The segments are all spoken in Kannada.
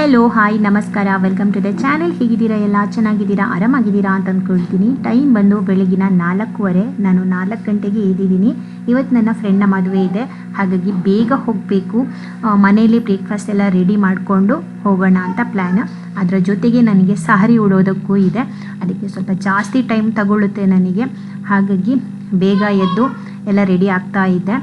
ಹೆಲೋ ಹಾಯ್ ನಮಸ್ಕಾರ ವೆಲ್ಕಮ್ ಟು ದ ಚಾನೆಲ್ ಹೇಗಿದ್ದೀರಾ? ಎಲ್ಲ ಚೆನ್ನಾಗಿದ್ದೀರಾ? ಆರಾಮಾಗಿದ್ದೀರಾ ಅಂತ ಅಂದ್ಕೊಳ್ತೀನಿ ಟೈಮ್ ಬಂದು ಬೆಳಗಿನ ನಾಲ್ಕೂವರೆ, ನಾನು ನಾಲ್ಕು ಗಂಟೆಗೆ ಎದ್ದಿದ್ದೀನಿ. ಇವತ್ತು ನನ್ನ ಫ್ರೆಂಡ್ನ ಮದುವೆ ಇದೆ. ಹಾಗಾಗಿ ಬೇಗ ಹೋಗಬೇಕು. ಮನೆಯಲ್ಲಿ ಬ್ರೇಕ್ಫಾಸ್ಟ್ ಎಲ್ಲ ರೆಡಿ ಮಾಡಿಕೊಂಡು ಹೋಗೋಣ ಅಂತ ಪ್ಲ್ಯಾನ್ ಅದರ ಜೊತೆಗೆ ನನಗೆ ಸಹರಿ ಉಡೋದಕ್ಕೂ ಇದೆ. ಅದಕ್ಕೆ ಸ್ವಲ್ಪ ಜಾಸ್ತಿ ಟೈಮ್ ತಗೊಳ್ಳುತ್ತೆ ನನಗೆ. ಹಾಗಾಗಿ ಬೇಗ ಎದ್ದು ಎಲ್ಲ ರೆಡಿ ಆಗ್ತಾ ಇದ್ದೆ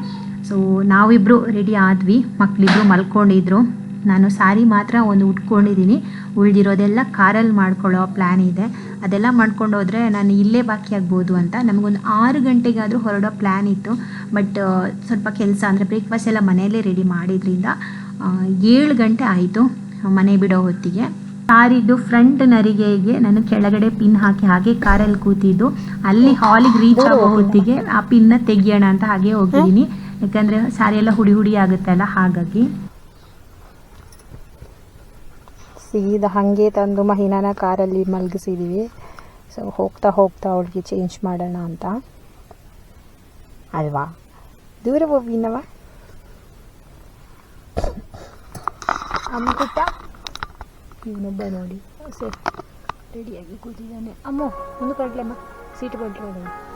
ಸೊ ನಾವಿಬ್ಬರು ರೆಡಿ ಆದ್ವಿ. ಮಕ್ಕಳಿಬ್ಬರು ಮಲ್ಕೊಂಡಿದ್ರು. ನಾನು ಸಾರಿ ಮಾತ್ರ ಒಂದು ಉಟ್ಕೊಂಡಿದ್ದೀನಿ. ಉಳಿದಿರೋದೆಲ್ಲ ಕಾರಲ್ಲಿ ಮಾಡ್ಕೊಳ್ಳೋ ಪ್ಲ್ಯಾನ್ ಇದೆ. ಅದೆಲ್ಲ ಮಾಡ್ಕೊಂಡು ಹೋದರೆ ನಾನು ಇಲ್ಲೇ ಬಾಕಿ ಆಗ್ಬೋದು ಅಂತ. ನಮಗೊಂದು ಆರು ಗಂಟೆಗಾದರೂ ಹೊರಡೋ ಪ್ಲ್ಯಾನ್ ಇತ್ತು. ಬಟ್ ಸ್ವಲ್ಪ ಕೆಲಸ ಅಂದರೆ ಬ್ರೇಕ್ಫಾಸ್ಟ್ ಎಲ್ಲ ಮನೆಯಲ್ಲೇ ರೆಡಿ ಮಾಡಿದ್ರಿಂದ ಏಳು ಗಂಟೆ ಆಯಿತು ಮನೆ ಬಿಡೋ ಹೊತ್ತಿಗೆ. ಕಾರಿದ್ದು ಫ್ರಂಟ್ ನರಿಗೆಗೆ ನಾನು ಕೆಳಗಡೆ ಪಿನ್ ಹಾಕಿ ಹಾಗೆ ಕಾರಲ್ಲಿ ಕೂತಿದ್ದು. ಅಲ್ಲಿ ಹಾಲಿಗೆ ರೀಚ್ ಆಗೋ ಹೊತ್ತಿಗೆ ಆ ಪಿನ್ನ ತೆಗಿಯೋಣ ಅಂತ ಹಾಗೆ ಹೋಗಿದ್ದೀನಿ. ಯಾಕಂದರೆ ಸಾರಿ ಎಲ್ಲ ಹುಡಿ ಹುಡಿ ಆಗುತ್ತಲ್ಲ ಹಾಗಾಗಿ. ಸೀದಾ ಹಾಗೆ ತಂದು ಮಹಿನಾನ ಕಾರಲ್ಲಿ ಮಲಗಿಸಿದ್ದೀವಿ ಸೊ ಹೋಗ್ತಾ ಹೋಗ್ತಾ ಅವಳಿಗೆ ಚೇಂಜ್ ಮಾಡೋಣ ಅಂತ. ಅಲ್ವಾ? ದೂರ ಹೋಗಿನವ ಅಮ್ಮಗುಟ್ಟ ಇವನೊಬ್ಬ ನೋಡಿ. ಸರಿ ರೆಡಿಯಾಗಿ ಕೂತಿದ್ದಾನೆ. ಅಮ್ಮ, ಒಂದು ಅಮ್ಮ. ಸೀಟ್ ಕೊಟ್ಟರೆ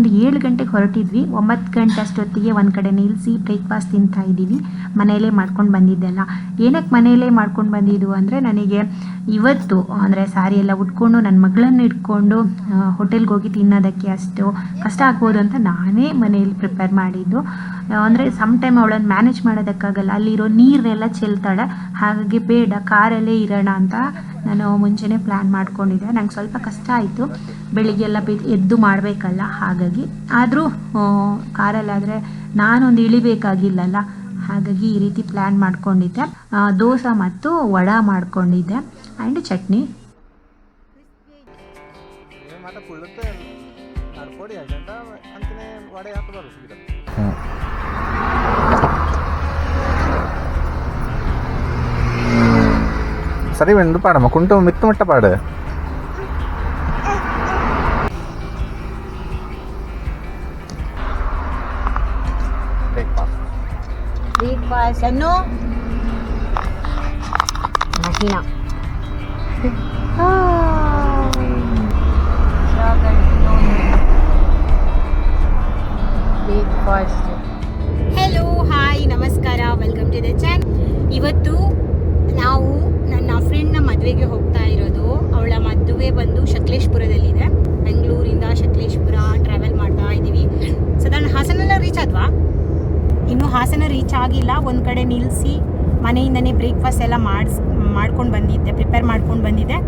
ನಾವೊಂದು ಏಳು ಗಂಟೆಗೆ ಹೊರಟಿದ್ವಿ. ಒಂಬತ್ತು ಗಂಟೆ ಅಷ್ಟೊತ್ತಿಗೆ ಒಂದು ಕಡೆ ನಿಲ್ಲಿಸಿ ಬ್ರೇಕ್ಫಾಸ್ಟ್ ತಿಂತಾ ಇದ್ದೀವಿ. ಮನೆಯಲ್ಲೇ ಮಾಡ್ಕೊಂಡು ಬಂದಿದ್ದೆಲ್ಲ ಏನಕ್ಕೆ ಮನೆಯಲ್ಲೇ ಮಾಡ್ಕೊಂಡು ಬಂದಿದ್ದು ಅಂದರೆ ನನಗೆ ಇವತ್ತು ಅಂದರೆ ಸಾರಿ ಎಲ್ಲ ಉಟ್ಕೊಂಡು ನನ್ನ ಮಗಳನ್ನು ಇಟ್ಕೊಂಡು ಹೋಟೆಲ್ಗೆ ಹೋಗಿ ತಿನ್ನೋದಕ್ಕೆ ಅಷ್ಟು ಕಷ್ಟ ಆಗ್ಬೋದು ಅಂತ ನಾನೇ ಮನೆಯಲ್ಲಿ ಪ್ರಿಪೇರ್ ಮಾಡಿದ್ದು. ಅಂದರೆ ಸಮ್ ಟೈಮ್ ಅವಳನ್ನು ಮ್ಯಾನೇಜ್ ಮಾಡೋದಕ್ಕಾಗಲ್ಲ. ಅಲ್ಲಿರೋ ನೀರನ್ನೆಲ್ಲ ಚೆಲ್ತಾಳೆ. ಹಾಗಾಗಿ ಬೇಡ ಕಾರಲ್ಲೇ ಇರೋಣ ಅಂತ ನಾನು ಮುಂಚೆನೇ ಪ್ಲ್ಯಾನ್ ಮಾಡ್ಕೊಂಡಿದ್ದೆ. ನಂಗೆ ಸ್ವಲ್ಪ ಕಷ್ಟ ಆಯಿತು. ಬೆಳಿಗ್ಗೆಲ್ಲ ಬಿ ಎದ್ದು ಮಾಡಬೇಕಲ್ಲ. ಹಾಗಾಗಿ ಆದರೂ ಕಾರಲ್ಲಾದರೆ ನಾನೊಂದು ಇಳಿಬೇಕಾಗಿಲ್ಲಲ್ಲ. ಹಾಗಾಗಿ ಈ ರೀತಿ ಪ್ಲ್ಯಾನ್ ಮಾಡ್ಕೊಂಡಿದ್ದೆ. ದೋಸೆ ಮತ್ತು ವಡ ಮಾಡ್ಕೊಂಡಿದ್ದೆ. ಆ್ಯಂಡ್ ಚಟ್ನಿ. మాట ಸರಿ ವೆಂದು ಪಾಡಮ್ಮ ಕುಂಟು ಮಿತ್ತು ಮಟ್ಟ ಪಾಡು ಬ್ರೇಕ್ಫಾಸ್ಟ್ ಅನ್ನು ಮಹಿನಾ ಬ್ರೇಕ್ಫಾಸ್ಟ್ ಹೆಲೋ ಹಾಯ್ ನಮಸ್ಕಾರ ವೆಲ್ಕಮ್ ಟು ದ ಚಾನ್ ಇವತ್ತು ನಾವು ನನ್ನ ಫ್ರೆಂಡ್ನ ಮದುವೆಗೆ ಹೋಗ್ತಾ ಇರೋದು. ಅವಳ ಮದುವೆ ಬಂದು ಶಕ್ಲೇಶ್ಪುರದಲ್ಲಿದೆ. ಬೆಂಗಳೂರಿಂದ ಶಕ್ಲೇಶ್ಪುರ ಟ್ರಾವೆಲ್ ಮಾಡ್ತಾ ಇದ್ದೀವಿ. ಸಾಧಾರಣ ಹಾಸನೆಲ್ಲ ರೀಚ್ ಆದ್ವಾ? ಇನ್ನು ಹಾಸನ ರೀಚ್ ಆಗಿಲ್ಲ. ಒಂದು ಕಡೆ ನಿಲ್ಲಿಸಿ ಮನೆಯಿಂದನೇ ಬ್ರೇಕ್ಫಾಸ್ಟ್ ಎಲ್ಲ ಮಾಡಿಸ್, ಮಾಡ್ಕೊಂಡು ಬಂದಿದ್ದೆ ಪ್ರಿಪೇರ್ ಮಾಡ್ಕೊಂಡು ಬಂದಿದ್ದೆ.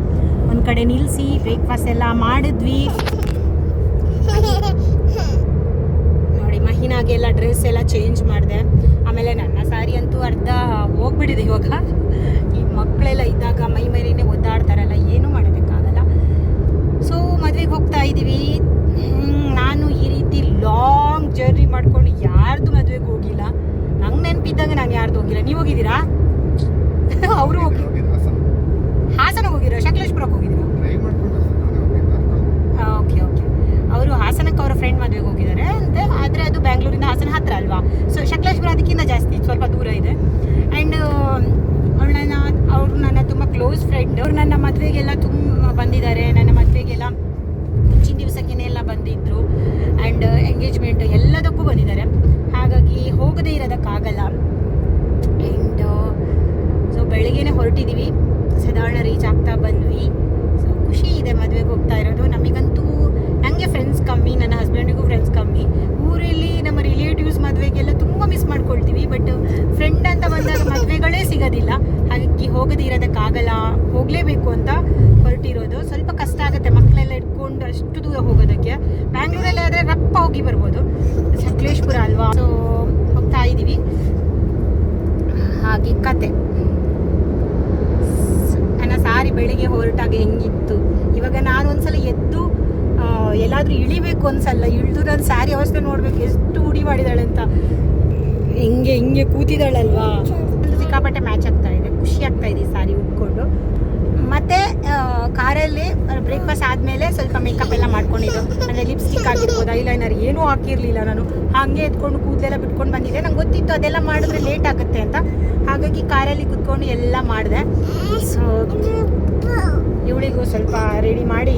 ಒಂದು ಕಡೆ ನಿಲ್ಲಿಸಿ ಬ್ರೇಕ್ಫಾಸ್ಟ್ ಎಲ್ಲ ಮಾಡಿದ್ವಿ. ನೋಡಿ ಮಹಿನಾಗೆಲ್ಲ ಡ್ರೆಸ್ ಎಲ್ಲ ಚೇಂಜ್ ಮಾಡಿದೆ. ಆಮೇಲೆ ನನ್ನ ಸಾರಿ ಅಂತೂ ಅರ್ಧ ಹೋಗ್ಬಿಟ್ಟಿದೆ ಇವಾಗ. ಮಕ್ಕಳೆಲ್ಲ ಇದ್ದಾಗ ಮೈ ಮೇಲಿನೇ ಒದ್ದಾಡ್ತಾರಲ್ಲ ಏನೂ ಮಾಡೋದಕ್ಕಾಗಲ್ಲ. ಸೊ ಮದುವೆಗೆ ಹೋಗ್ತಾ ಇದ್ದೀವಿ. ನಾನು ಈ ರೀತಿ ಲಾಂಗ್ ಜರ್ನಿ ಮಾಡ್ಕೊಂಡು ಯಾರ್ದು ಮದುವೆಗೆ ಹೋಗಿಲ್ಲ. ನಂಗೆ ನೆನಪಿದ್ದಾಗ ನಾನು ಯಾರ್ದು ಹೋಗಿಲ್ಲ. ನೀವು ಹೋಗಿದ್ದೀರಾ? ಅವರು ಹೋಗಿ ಹಾಸನ? ಹೋಗಿರೋ ಶಕಲೇಶ್ಪುರಕ್ಕೆ ಹೋಗಿದ್ದೀರಾ? ಓಕೆ ಓಕೆ ಅವರು ಹಾಸನಕ್ಕೆ ಅವರ ಫ್ರೆಂಡ್ ಮದುವೆಗೆ ಹೋಗಿದ್ದಾರೆ ಅಂತ. ಆದರೆ ಅದು ಬ್ಯಾಂಗ್ಳೂರಿಂದ ಹಾಸನ ಹತ್ರ ಅಲ್ವಾ? ಸೊ ಶಕ್ಲೇಶ್ವರ ಅದಕ್ಕಿಂತ ಜಾಸ್ತಿ ಸ್ವಲ್ಪ ದೂರ ಇದೆ. ಆ್ಯಂಡ್ ಅವಳು ನನ್ನ ಅವರು ನನ್ನ ತುಂಬ ಕ್ಲೋಸ್ ಫ್ರೆಂಡ್ ಅವ್ರು ನನ್ನ ಮದುವೆಗೆಲ್ಲ ತುಂಬ ಬಂದಿದ್ದಾರೆ. ನನ್ನ ಮದುವೆಗೆಲ್ಲ ಮುಂಚಿನ ದಿವಸಕ್ಕೇ ಎಲ್ಲ ಬಂದಿದ್ದರು ಆ್ಯಂಡ್ ಎಂಗೇಜ್ಮೆಂಟ್ ಎಲ್ಲದಕ್ಕೂ ಬಂದಿದ್ದಾರೆ. ಹಾಗಾಗಿ ಹೋಗದೇ ಇರೋದಕ್ಕಾಗಲ್ಲ. ಆ್ಯಂಡ್ ಸೊ ಬೆಳಗ್ಗೆನೆ ಹೊರಟಿದ್ದೀವಿ ಸಾಧಾರಣ ರೀಚ್ ಆಗ್ತಾ ಬಂದ್ವಿ. ಸೊ ಖುಷಿ ಇದೆ ಮದುವೆಗೆ ಹೋಗ್ತಾ ಇರೋದು. ನಮಗಂತೂ ನನಗೆ ಫ್ರೆಂಡ್ಸ್ ಕಮ್ಮಿ, ನನ್ನ ಹಸ್ಬೆಂಡಿಗೂ ಫ್ರೆಂಡ್ಸ್ ಕಮ್ಮಿ. ಊರಲ್ಲಿ ಹೋಗಲೇಬೇಕು ಅಂತ ಹೊರಟಿರೋದು. ಸ್ವಲ್ಪ ಕಷ್ಟ ಆಗುತ್ತೆ ಮಕ್ಕಳೆಲ್ಲ ಇಟ್ಕೊಂಡು ಅಷ್ಟು ದೂರ ಹೋಗೋದಕ್ಕೆ. ಬ್ಯಾಂಗ್ಳೂರಲ್ಲಿ ಆದರೆ ರಪ್ಪ ಹೋಗಿ ಬರ್ಬೋದು. ಸಕಲೇಶ್ಪುರ ಅಲ್ವಾ? ಸೊ ಹೋಗ್ತಾ ಇದ್ದೀವಿ ಹಾಗೆ ಕತೆ. ನನ್ನ ಸಾರಿ ಬೆಳಿಗ್ಗೆ ಹೊರಟಾಗ ಹೆಂಗಿತ್ತು? ಇವಾಗ ನಾನು ಒಂದ್ಸಲ ಎದ್ದು ಎಲ್ಲಾದರೂ ಇಳಿಬೇಕು ಅನ್ಸಲ್ಲ ಇಳಿದು ನಾನು ಸ್ಯಾರಿ ಅವಸ್ಥೆ ನೋಡ್ಬೇಕು. ಎಷ್ಟು ಹುಡಿ ಮಾಡಿದಾಳೆ ಅಂತ. ಹೆಂಗೆ, ಹಿಂಗೆ ಕೂತಿದ್ದಾಳಲ್ವಾ ಸಿಕ್ಕಾಪಟ್ಟೆ ಮ್ಯಾಚ್ ಆಗ್ತಾ ಇದೆ. ಖುಷಿ ಆಗ್ತಾ ಇದೆ ಸಾರಿ ಸ್ಯಾರಿ ಉಟ್ಕೊಂಡು. ಕಾರಲ್ಲಿ ಬ್ರೇಕ್ಫಾಸ್ಟ್ ಆದಮೇಲೆ ಸ್ವಲ್ಪ ಮೇಕಪ್ ಎಲ್ಲ ಮಾಡ್ಕೊಂಡಿದ್ದು. ಅಂದರೆ ಲಿಪ್ಸ್ಟಿಕ್ ಆಗಿರ್ಬೋದು ಐಲೈನರ್ ಏನೂ ಹಾಕಿರಲಿಲ್ಲ ನಾನು. ಹಾಗೆ ಎತ್ಕೊಂಡು ಕೂದಲೆಲ್ಲ ಬಿಟ್ಕೊಂಡು ಬಂದಿದ್ದೆ. ನಂಗೆ ಗೊತ್ತಿತ್ತು ಅದೆಲ್ಲ ಮಾಡಿದ್ರೆ ಲೇಟ್ ಆಗುತ್ತೆ ಅಂತ. ಹಾಗಾಗಿ ಕಾರಲ್ಲಿ ಕುತ್ಕೊಂಡು ಎಲ್ಲ ಮಾಡಿದೆ. ಸೊ ಇವಳಿಗೂ ಸ್ವಲ್ಪ ರೆಡಿ ಮಾಡಿ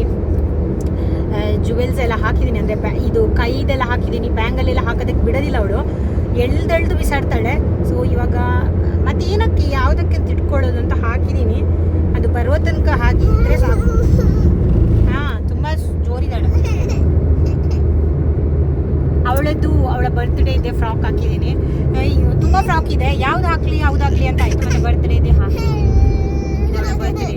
ಜುವೆಲ್ಸ್ ಎಲ್ಲ ಹಾಕಿದ್ದೀನಿ ಅಂದರೆ ಬ್ಯಾ, ಇದು ಕೈದೆಲ್ಲ ಹಾಕಿದ್ದೀನಿ ಬ್ಯಾಂಗಲ್ಲೆಲ್ಲ ಹಾಕೋದಕ್ಕೆ ಬಿಡೋದಿಲ್ಲ ಅವಳು. ಎಳ್ದೆಳ್ದು ಬಿಸಾಡ್ತಾಳೆ. ಸೊ ಇವಾಗ ಮತ್ತೆ ಏನಕ್ಕೆ, ಯಾವುದಕ್ಕೆ ತಿಟ್ಕೊಳ್ಳೋದು ಅಂತ ಹಾಕಿದ್ದೀನಿ ಅದು ಬರುವ ತನಕ ಹಾಕಿದ್ರೆ ಸಾಕು. ಹಾ, ತುಂಬಾ ಜೋರಿದ್ದಾಳೆ. ಅವಳದ್ದು ಅವಳ ಬರ್ತ್ಡೇ ಇದೆ ಫ್ರಾಕ್ ಹಾಕಿದ್ದೀನಿ. ತುಂಬ ಫ್ರಾಕ್ ಇದೆ. ಯಾವ್ದು ಹಾಕ್ಲಿ ಯಾವ್ದು ಹಾಕ್ಲಿ ಅಂತ ಆಯ್ತು ಬರ್ತ್ಡೇ ಇದೆ ಹಾಕಿ ಅವಳ ಬರ್ತ್ಡೇ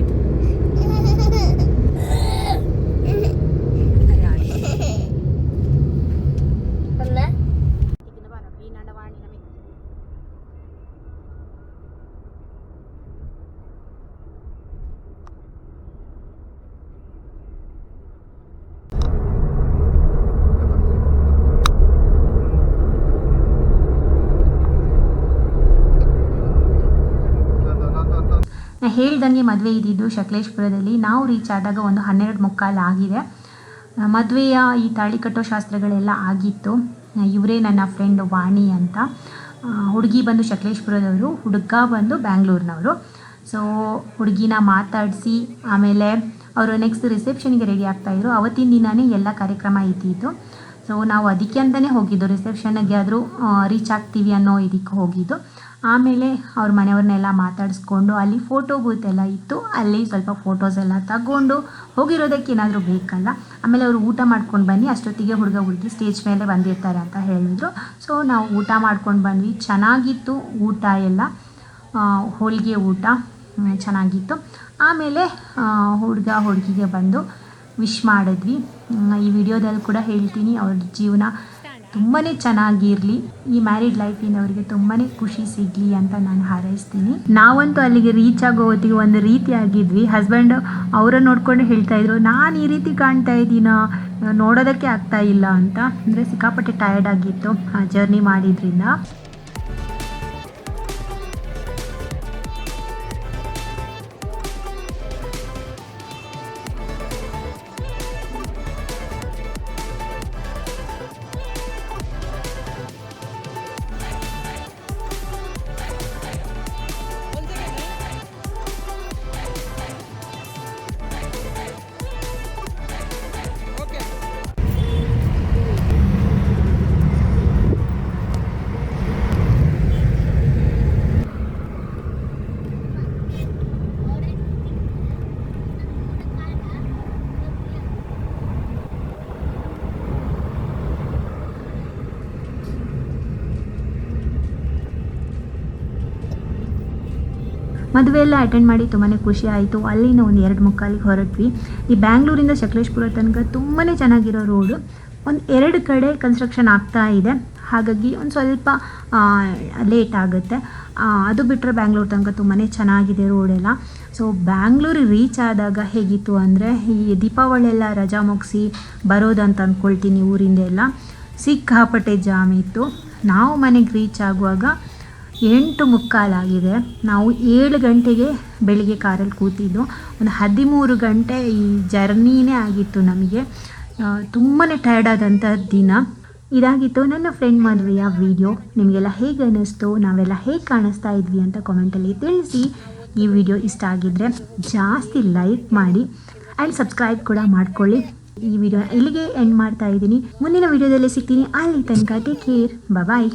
ಹೇಳ್ದಂಗೆ ಮದುವೆ ಇದ್ದಿದ್ದು ಶಕಲೇಶ್ಪುರದಲ್ಲಿ ನಾವು ರೀಚ್ ಆದಾಗ ಒಂದು ಹನ್ನೆರಡು ಮುಕ್ಕಾಲು ಆಗಿದೆ. ಮದುವೆಯ ಈ ತಾಳಿ ಕಟ್ಟೋ ಶಾಸ್ತ್ರಗಳೆಲ್ಲ ಆಗಿತ್ತು. ಇವರೇ ನನ್ನ ಫ್ರೆಂಡ್ ವಾಣಿ ಅಂತ. ಹುಡುಗಿ ಬಂದು ಶಕಲೇಶ್ಪುರದವರು ಹುಡುಗ ಬಂದು ಬ್ಯಾಂಗ್ಳೂರಿನವರು. ಸೊ ಹುಡುಗಿನ ಮಾತಾಡಿಸಿ, ಆಮೇಲೆ ಅವರು ನೆಕ್ಸ್ಟ್ ರಿಸೆಪ್ಷನ್ಗೆ ರೆಡಿ ಆಗ್ತಾಯಿದ್ರು ಅವತ್ತಿನ ದಿನವೇ ಎಲ್ಲ ಕಾರ್ಯಕ್ರಮ ಇದ್ದಿದ್ದು. ಸೊ ನಾವು ಅದಕ್ಕೆ ಅಂತಲೇ ಹೋಗಿದ್ದು. ರಿಸೆಪ್ಷನ್ಗೆ ಆದರೂ ರೀಚ್ ಆಗ್ತೀವಿ ಅನ್ನೋ ಇದಕ್ಕೆ ಹೋಗಿದ್ದು. ಆಮೇಲೆ ಅವ್ರ ಮನೆಯವ್ರನ್ನೆಲ್ಲ ಮಾತಾಡಿಸ್ಕೊಂಡು ಅಲ್ಲಿ ಫೋಟೋ ಬೂತ್ ಎಲ್ಲ ಇತ್ತು. ಅಲ್ಲಿ ಸ್ವಲ್ಪ ಫೋಟೋಸ್ ಎಲ್ಲ ತಗೊಂಡು ಹೋಗಿರೋದಕ್ಕೆ ಏನಾದರೂ ಬೇಕಲ್ಲ? ಆಮೇಲೆ ಅವರು ಊಟ ಮಾಡ್ಕೊಂಡು ಬನ್ನಿ, ಅಷ್ಟೊತ್ತಿಗೆ ಹುಡುಗ ಹುಡುಗಿ ಸ್ಟೇಜ್ ಮೇಲೆ ಬಂದಿರ್ತಾರೆ ಅಂತ ಹೇಳಿದ್ರು. ಸೊ ನಾವು ಊಟ ಮಾಡ್ಕೊಂಡು ಬಂದ್ವಿ. ಚೆನ್ನಾಗಿತ್ತು ಊಟ ಎಲ್ಲ. ಹೋಳಿಗೆ ಊಟ ಚೆನ್ನಾಗಿತ್ತು. ಆಮೇಲೆ ಹುಡುಗ ಹುಡುಗಿಗೆ ಬಂದು ವಿಶ್ ಮಾಡಿದ್ವಿ. ಈ ವಿಡಿಯೋದಲ್ಲಿ ಕೂಡ ಹೇಳ್ತೀನಿ, ಅವ್ರ ಜೀವನ ತುಂಬಾ ಚೆನ್ನಾಗಿರಲಿ. ಈ ಮ್ಯಾರಿಡ್ ಲೈಫಿಂದ ಅವರಿಗೆ ತುಂಬಾ ಖುಷಿ ಸಿಗಲಿ ಅಂತ ನಾನು ಹಾರೈಸ್ತೀನಿ. ನಾವಂತೂ ಅಲ್ಲಿಗೆ ರೀಚ್ ಆಗೋ ಹೊತ್ತಿಗೆ ಒಂದು ರೀತಿ ಆಗಿದ್ವಿ. ಹಸ್ಬೆಂಡ್ ಅವರ ನೋಡ್ಕೊಂಡು ಹೇಳ್ತಾ ಇದ್ರು, ನಾನು ಈ ರೀತಿ ಕಾಣ್ತಾ ಇದ್ದೀನ? ನೋಡೋದಕ್ಕೆ ಆಗ್ತಾ ಇಲ್ಲ ಅಂತ. ಅಂದರೆ ಸಿಕ್ಕಾಪಟ್ಟೆ ಟಯರ್ಡ್ ಆಗಿತ್ತು ಆ ಜರ್ನಿ ಮಾಡಿದ್ರಿಂದ. ಮದುವೆ ಎಲ್ಲ ಅಟೆಂಡ್ ಮಾಡಿ ತುಂಬಾ ಖುಷಿ ಆಯಿತು. ಅಲ್ಲಿನ ಒಂದು ಎರಡು ಮುಕ್ಕಾಲಿಗೆ ಹೊರಟ್ವಿ. ಈ ಬ್ಯಾಂಗ್ಳೂರಿಂದ ಸಕಲೇಶ್ಪುರ ತನಕ ತುಂಬಾ ಚೆನ್ನಾಗಿರೋ ರೋಡು ಒಂದು ಎರಡು ಕಡೆ ಕನ್ಸ್ಟ್ರಕ್ಷನ್ ಆಗ್ತಾ ಇದೆ. ಹಾಗಾಗಿ ಒಂದು ಸ್ವಲ್ಪ ಲೇಟ್ ಆಗುತ್ತೆ. ಅದು ಬಿಟ್ಟರೆ ಬ್ಯಾಂಗ್ಳೂರು ತನಕ ತುಂಬಾ ಚೆನ್ನಾಗಿದೆ ರೋಡೆಲ್ಲ ಸೊ ಬ್ಯಾಂಗ್ಳೂರಿಗೆ ರೀಚ್ ಆದಾಗ ಹೇಗಿತ್ತು ಅಂದರೆ, ಈ ದೀಪಾವಳಿ ಎಲ್ಲ ರಜಾ ಮುಗಿಸಿ ಬರೋದಂತ ಅಂದ್ಕೊಳ್ತೀನಿ ಊರಿಂದೆಲ್ಲ ಸಿಕ್ಕಾಪಟ್ಟೆ ಜಾಮ್ ಇತ್ತು. ನಾವು ಮನೆಗೆ ರೀಚ್ ಆಗುವಾಗ ಎಂಟು ಮುಕ್ಕಾಲಾಗಿದೆ ನಾವು ಏಳು ಗಂಟೆಗೆ ಬೆಳಿಗ್ಗೆ ಕಾರಲ್ಲಿ ಕೂತಿದ್ದು. ಒಂದು ಹದಿಮೂರು ಗಂಟೆ ಈ ಜರ್ನಿನೇ ಆಗಿತ್ತು ನಮಗೆ. ತುಂಬಾ ಟಯರ್ಡ್ ಆದಂಥ ದಿನ. ಇದಾಗಿತ್ತು ನನ್ನ ಫ್ರೆಂಡ್ ಮದುವೆಯ ವಿಡಿಯೋ ನಿಮಗೆಲ್ಲ ಹೇಗೆ ಅನ್ನಿಸ್ತು? ನಾವೆಲ್ಲ ಹೇಗೆ ಕಾಣಿಸ್ತಾ ಇದ್ವಿ ಅಂತ ಕಾಮೆಂಟಲ್ಲಿ ತಿಳಿಸಿ. ಈ ವಿಡಿಯೋ ಇಷ್ಟ ಆಗಿದ್ದರೆ ಜಾಸ್ತಿ ಲೈಕ್ ಮಾಡಿ ಆ್ಯಂಡ್ ಸಬ್ಸ್ಕ್ರೈಬ್ ಕೂಡ ಮಾಡ್ಕೊಳ್ಳಿ. ಈ ವಿಡಿಯೋ ಇಲ್ಲಿಗೆ ಎಂಡ್ ಮಾಡ್ತಾ ಇದ್ದೀನಿ. ಮುಂದಿನ ವಿಡಿಯೋದಲ್ಲಿ ಸಿಗ್ತೀನಿ. ಅಲ್ಲಿ ತನಕ ಟೇಕ್ ಕೇರ್ ಬಾಯ್